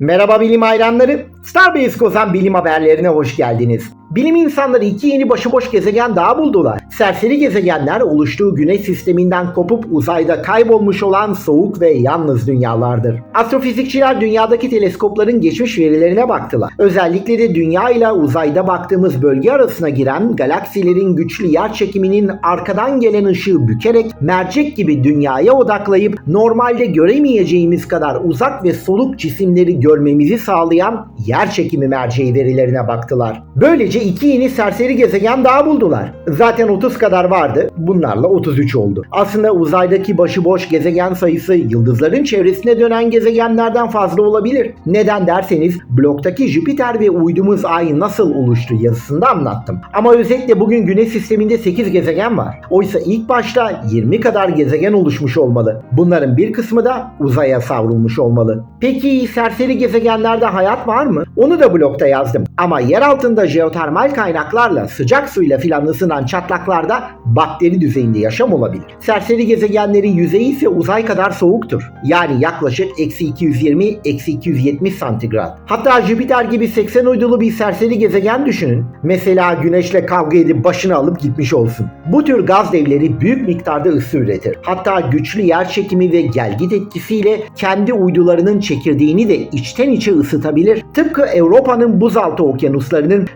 Merhaba bilim hayranları. Starbase Kozan bilim haberlerine hoş geldiniz. Bilim insanları iki yeni başıboş gezegen daha buldular. Serseri gezegenler oluştuğu güneş sisteminden kopup uzayda kaybolmuş olan soğuk ve yalnız dünyalardır. Astrofizikçiler dünyadaki teleskopların geçmiş verilerine baktılar. Özellikle de dünya ile uzayda baktığımız bölge arasına giren galaksilerin güçlü yer çekiminin arkadan gelen ışığı bükerek mercek gibi dünyaya odaklayıp normalde göremeyeceğimiz kadar uzak ve soluk cisimleri görmemizi sağlayan yer çekimi merceği verilerine baktılar. Böylece iki yeni serseri gezegen daha buldular. Zaten 30 kadar vardı. Bunlarla 33 oldu. Aslında uzaydaki başıboş gezegen sayısı yıldızların çevresine dönen gezegenlerden fazla olabilir. Neden derseniz bloktaki Jüpiter ve uydumuz Ay nasıl oluştu yazısında anlattım. Ama özetle bugün Güneş sisteminde 8 gezegen var. Oysa ilk başta 20 kadar gezegen oluşmuş olmalı. Bunların bir kısmı da uzaya savrulmuş olmalı. Peki serseri gezegenlerde hayat var mı? Onu da blokta yazdım. Ama yer altında jeotermal kaynaklarla sıcak suyla filan ısınan çatlaklarda bakteri düzeyinde yaşam olabilir. Serseri gezegenlerin yüzeyi ise uzay kadar soğuktur. Yani yaklaşık eksi 220 eksi 270 santigrat. Hatta Jüpiter gibi 80 uydulu bir serseri gezegen düşünün. Mesela güneşle kavga edip başını alıp gitmiş olsun. Bu tür gaz devleri büyük miktarda ısı üretir. Hatta güçlü yer çekimi ve gelgit etkisiyle kendi uydularının çekirdeğini de içten içe ısıtabilir. Tıpkı Avrupa'nın buzaltı okyanuslarının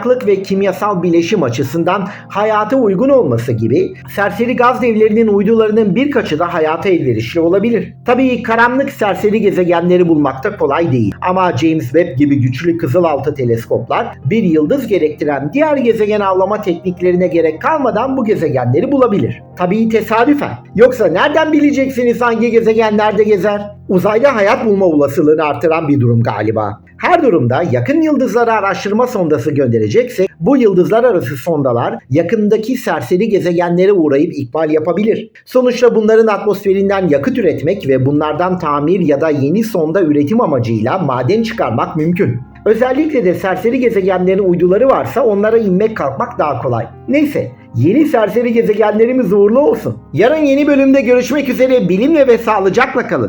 sıcaklık ve kimyasal bileşim açısından hayata uygun olması gibi serseri gaz devlerinin uydularının birkaçı da hayata elverişli olabilir. Tabii karanlık serseri gezegenleri bulmak da kolay değil. Ama James Webb gibi güçlü kızılaltı teleskoplar bir yıldız gerektiren diğer gezegen avlama tekniklerine gerek kalmadan bu gezegenleri bulabilir. Tabii tesadüfen. Yoksa nereden bileceksiniz hangi gezegen nerede gezer? Uzayda hayat bulma olasılığını artıran bir durum galiba. Her durumda yakın yıldızlara araştırma sondası gönderecekse bu yıldızlar arası sondalar yakındaki serseri gezegenlere uğrayıp ikbal yapabilir. Sonuçta bunların atmosferinden yakıt üretmek ve bunlardan tamir ya da yeni sonda üretim amacıyla maden çıkarmak mümkün. Özellikle de serseri gezegenlerin uyduları varsa onlara inmek kalkmak daha kolay. Neyse yeni serseri gezegenlerimiz uğurlu olsun. Yarın yeni bölümde görüşmek üzere bilimle ve sağlıcakla kalın.